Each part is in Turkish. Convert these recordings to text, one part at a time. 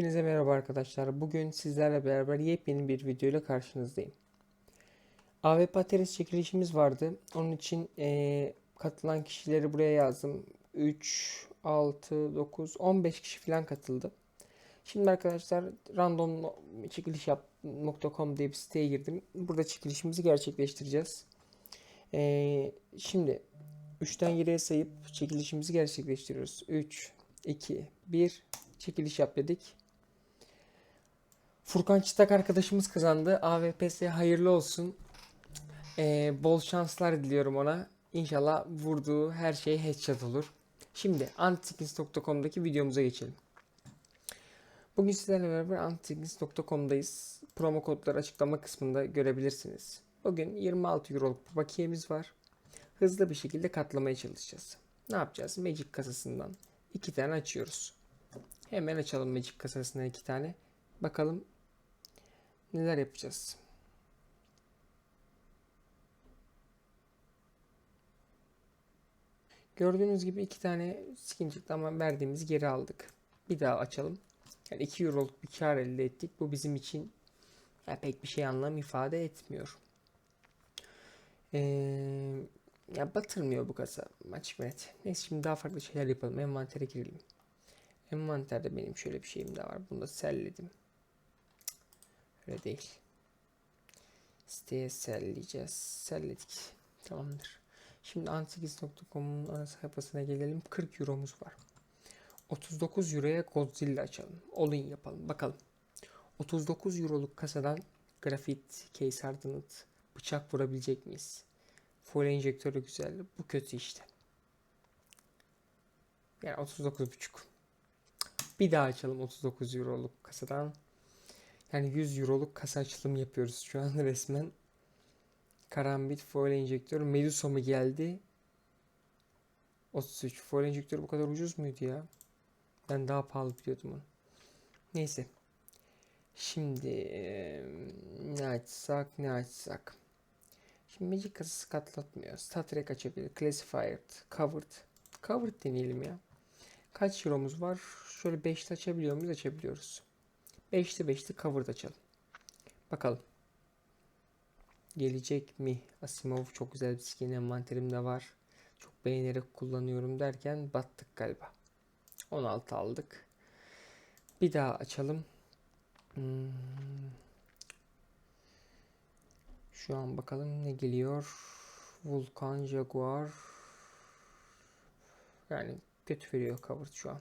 Hepinize merhaba arkadaşlar. Bugün sizlerle beraber yepyeni bir video ile karşınızdayım. AVP Ateris çekilişimiz vardı. Onun için eee, katılan kişileri buraya yazdım. 3, 6, 9, 15 kişi falan katıldı. Şimdi arkadaşlar random çekiliş yap.com diye bir siteye girdim. Burada çekilişimizi gerçekleştireceğiz. Eee, şimdi 3'ten geriye sayıp çekilişimizi gerçekleştiriyoruz. 3, 2, 1 çekiliş yap dedik. Furkan Çıtak arkadaşımız kazandı. AVPS hayırlı olsun. Ee, bol şanslar diliyorum ona. İnşallah vurduğu her şey headshot olur. Şimdi antiskins.com'daki videomuza geçelim. Bugün sizlerle beraber antiskins.com'dayız. Promo kodları açıklama kısmında görebilirsiniz. Bugün 26 euroluk bir bakiyemiz var. Hızlı bir şekilde katlamaya çalışacağız. Ne yapacağız? Magic kasasından iki tane açıyoruz. Hemen açalım Magic kasasından iki tane. Bakalım neler yapacağız. Gördüğünüz gibi iki tane skin çıktı ama verdiğimizi geri aldık. Bir daha açalım. Yani 2 euroluk bir kar elde ettik. Bu bizim için ya pek bir şey anlam ifade etmiyor. Ee, ya batırmıyor bu kasa açık net. Neyse şimdi daha farklı şeyler yapalım. Envantere girelim. Envanterde benim şöyle bir şeyim daha var. Bunu da selledim. Öyle değil. Siteye selleyeceğiz. Selledik. Tamamdır. Şimdi antigiz.com'un ana sayfasına gelelim. 40 euromuz var. 39 euroya Godzilla açalım. All-in yapalım. Bakalım. 39 euroluk kasadan grafit, case hardened, bıçak vurabilecek miyiz? Foil enjektörü güzel. Bu kötü işte. Yani 39,5. Bir daha açalım 39 euroluk kasadan. Yani 100 euroluk kasa açılım yapıyoruz şu an resmen. Karambit foil enjektör. Medusa mı geldi? 33. Foil enjektör bu kadar ucuz muydu ya? Ben daha pahalı biliyordum onu. Neyse. Şimdi eee, ne açsak ne açsak. Şimdi Magic kasası katlatmıyor. Statrek açabilir. Classified. Covered. Covered deneyelim ya. Kaç euromuz var? Şöyle 5'te açabiliyor muyuz? Açabiliyoruz. 5'te 5'te covered açalım. Bakalım. Gelecek mi? Asimov çok güzel bir skin envanterimde var. Çok beğenerek kullanıyorum derken battık galiba. 16 aldık. Bir daha açalım. Hmm. Şu an bakalım ne geliyor. Vulkan, Jaguar. Yani kötü veriyor cover şu an.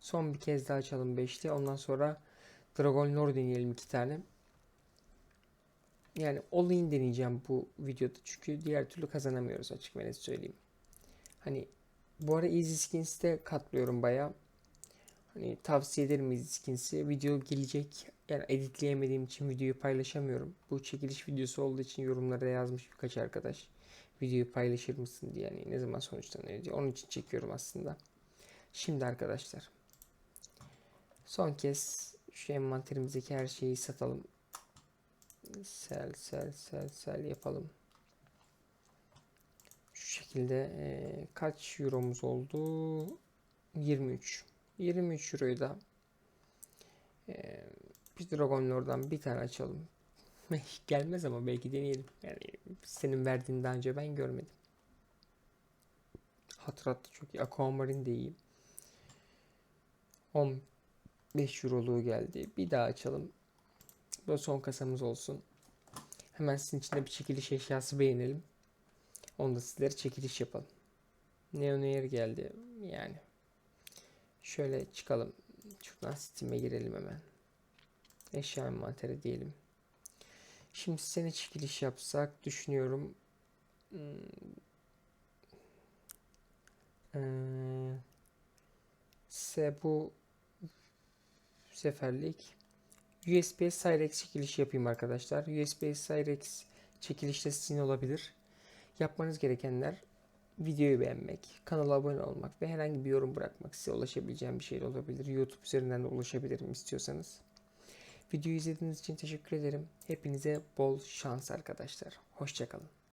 Son bir kez daha açalım 5'te. Ondan sonra Dragon Lord deneyelim iki tane. Yani all-in deneyeceğim bu videoda. Çünkü diğer türlü kazanamıyoruz açık ve söyleyeyim. Hani bu ara Easy Skins'te katlıyorum baya. Hani tavsiye ederim Easy Skins'i. Video gelecek. Yani editleyemediğim için videoyu paylaşamıyorum. Bu çekiliş videosu olduğu için yorumlara yazmış birkaç arkadaş. Videoyu paylaşır mısın diye. Yani ne zaman sonuçlanıyor diye. Onun için çekiyorum aslında. Şimdi arkadaşlar. Son kez şu envanterimizdeki her şeyi satalım. Sel sel sel sel yapalım. Şu şekilde e, kaç euromuz oldu? 23. 23 euroyu da e, bir Dragon Lord'dan bir tane açalım. Gelmez ama belki deneyelim. Yani senin verdiğin daha önce ben görmedim. Hatırat çok iyi. Aquamarine de iyi. 15 euroluğu geldi. Bir daha açalım. Bu son kasamız olsun. Hemen sizin için de bir çekiliş eşyası beğenelim. Onu da sizlere çekiliş yapalım. Neon Air geldi. Yani şöyle çıkalım. Şuradan Steam'e girelim hemen. Eşya envanteri diyelim. Şimdi seni çekiliş yapsak düşünüyorum. Hmm. Ee, size bu seferlik USB Cyrex çekiliş yapayım arkadaşlar. USB Cyrex çekilişte sizin olabilir. Yapmanız gerekenler videoyu beğenmek, kanala abone olmak ve herhangi bir yorum bırakmak. Size ulaşabileceğim bir şey olabilir. YouTube üzerinden de ulaşabilirim istiyorsanız. Videoyu izlediğiniz için teşekkür ederim. Hepinize bol şans arkadaşlar. Hoşçakalın.